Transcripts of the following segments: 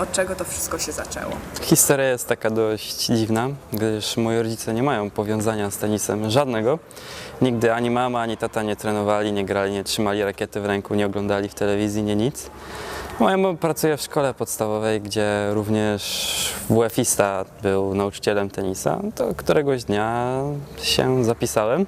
od czego to wszystko się zaczęło? Historia jest taka dość dziwna, gdyż moi rodzice nie mają powiązania z tenisem żadnego. Nigdy ani mama, ani tata nie trenowali, nie grali, nie trzymali rakiety w ręku, nie oglądali w telewizji, nie nic. Moja mama pracuje w szkole podstawowej, gdzie również WF-ista był nauczycielem tenisa. To któregoś dnia się zapisałem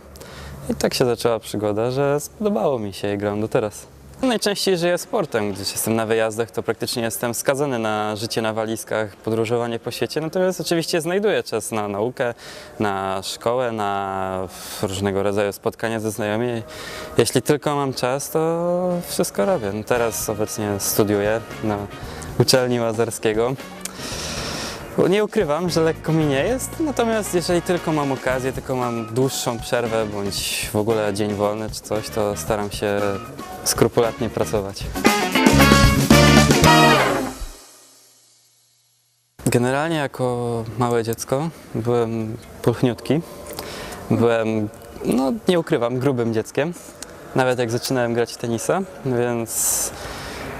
i tak się zaczęła przygoda, że spodobało mi się i gram do teraz. Najczęściej żyję sportem, gdyż jestem na wyjazdach, to praktycznie jestem skazany na życie na walizkach, podróżowanie po świecie, natomiast oczywiście znajduję czas na naukę, na szkołę, na różnego rodzaju spotkania ze znajomymi. Jeśli tylko mam czas, to wszystko robię. Teraz obecnie studiuję na uczelni Łazarskiego. Nie ukrywam, że lekko mi nie jest, natomiast jeżeli tylko mam okazję, tylko mam dłuższą przerwę bądź w ogóle dzień wolny czy coś, to staram się skrupulatnie pracować. Generalnie jako małe dziecko byłem pulchniutki. Byłem, no nie ukrywam, grubym dzieckiem. Nawet jak zaczynałem grać w tenisa, więc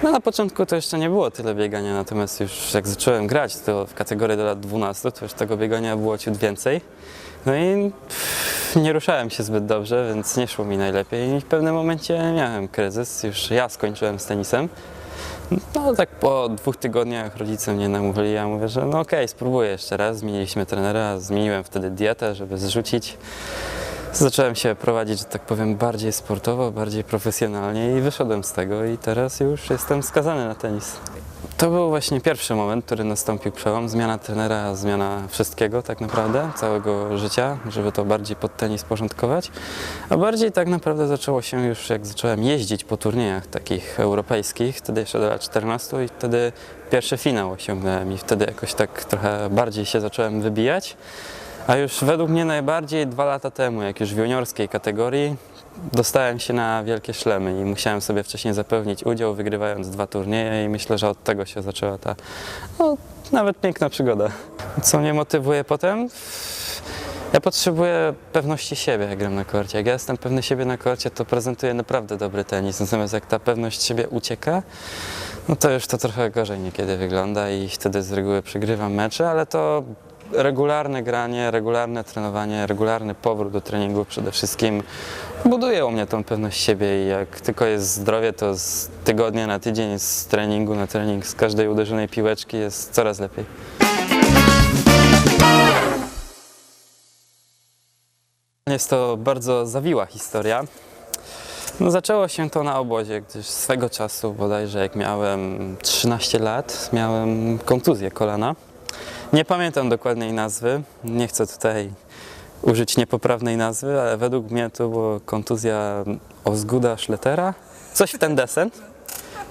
no na początku to jeszcze nie było tyle biegania, natomiast już jak zacząłem grać to w kategorii do lat 12, to już tego biegania było ciut więcej. No i pff, nie ruszałem się zbyt dobrze, więc nie szło mi najlepiej i w pewnym momencie miałem kryzys. Już ja skończyłem z tenisem. No tak po dwóch tygodniach rodzice mnie namówili, ja mówię, że no okej, spróbuję jeszcze raz. Zmieniliśmy trenera, zmieniłem wtedy dietę, żeby zrzucić. Zacząłem się prowadzić, że tak powiem, bardziej sportowo, bardziej profesjonalnie i wyszedłem z tego i teraz już jestem skazany na tenis. To był właśnie pierwszy moment, który nastąpił przełom, zmiana trenera, zmiana wszystkiego tak naprawdę, całego życia, żeby to bardziej pod tenis porządkować. A bardziej tak naprawdę zaczęło się już jak zacząłem jeździć po turniejach takich europejskich, wtedy jeszcze do lat 14 i wtedy pierwszy finał osiągnąłem i wtedy jakoś tak trochę bardziej się zacząłem wybijać. A już według mnie najbardziej dwa lata temu, jak już w juniorskiej kategorii, dostałem się na wielkie szlemy i musiałem sobie wcześniej zapewnić udział, wygrywając dwa turnieje i myślę, że od tego się zaczęła ta no, nawet piękna przygoda. Co mnie motywuje potem? Ja potrzebuję pewności siebie, jak gram na korcie. Jak ja jestem pewny siebie na korcie, to prezentuję naprawdę dobry tenis. Natomiast jak ta pewność siebie ucieka, no to już to trochę gorzej niekiedy wygląda i wtedy z reguły przegrywam mecze, ale to regularne granie, regularne trenowanie, regularny powrót do treningu przede wszystkim buduje u mnie tą pewność siebie i jak tylko jest zdrowie, to z tygodnia na tydzień, z treningu na trening, z każdej uderzonej piłeczki jest coraz lepiej. Jest to bardzo zawiła historia. No, zaczęło się to na obozie, gdyż swego czasu, bodajże jak miałem 13 lat, miałem kontuzję kolana. Nie pamiętam dokładnej nazwy, nie chcę tutaj użyć niepoprawnej nazwy, ale według mnie to była kontuzja Ozguda Schlettera, coś w ten desen.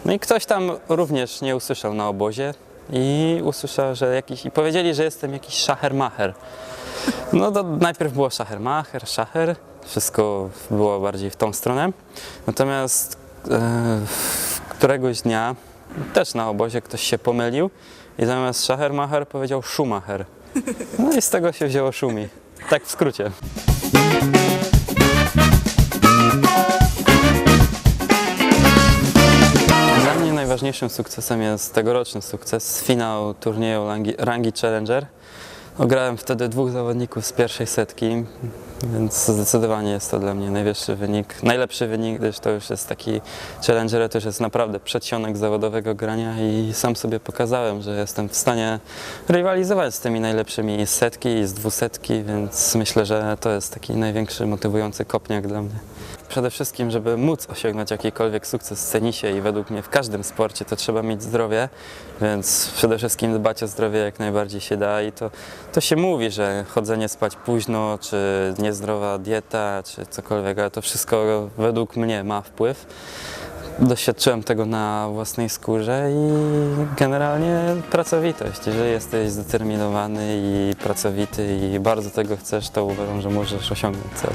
No i ktoś tam również nie usłyszał na obozie i usłyszał, że jakiś, i powiedzieli, że jestem jakiś szachermacher. No to najpierw było szachermacher, szacher, wszystko było bardziej w tą stronę. Natomiast e, któregoś dnia też na obozie ktoś się pomylił i zamiast szachermacher powiedział schumacher. No i z tego się wzięło szumi. Tak w skrócie. Dla mnie najważniejszym sukcesem jest tegoroczny sukces, finał turnieju rangi, rangi Challenger. Ograłem wtedy dwóch zawodników z pierwszej setki, więc zdecydowanie jest to dla mnie najwyższy wynik, najlepszy wynik, gdyż to już jest taki Challenger, to już jest naprawdę przedsionek zawodowego grania i sam sobie pokazałem, że jestem w stanie rywalizować z tymi najlepszymi z setki i z dwusetki, więc myślę, że to jest taki największy motywujący kopniak dla mnie. Przede wszystkim, żeby móc osiągnąć jakikolwiek sukces w tenisie i według mnie w każdym sporcie, to trzeba mieć zdrowie, więc przede wszystkim dbać o zdrowie jak najbardziej się da i to, to się mówi, że chodzenie spać późno, czy niezdrowa dieta, czy cokolwiek, ale to wszystko według mnie ma wpływ. Doświadczyłem tego na własnej skórze i generalnie pracowitość. Jeżeli jesteś zdeterminowany i pracowity i bardzo tego chcesz, to uważam, że możesz osiągnąć cel.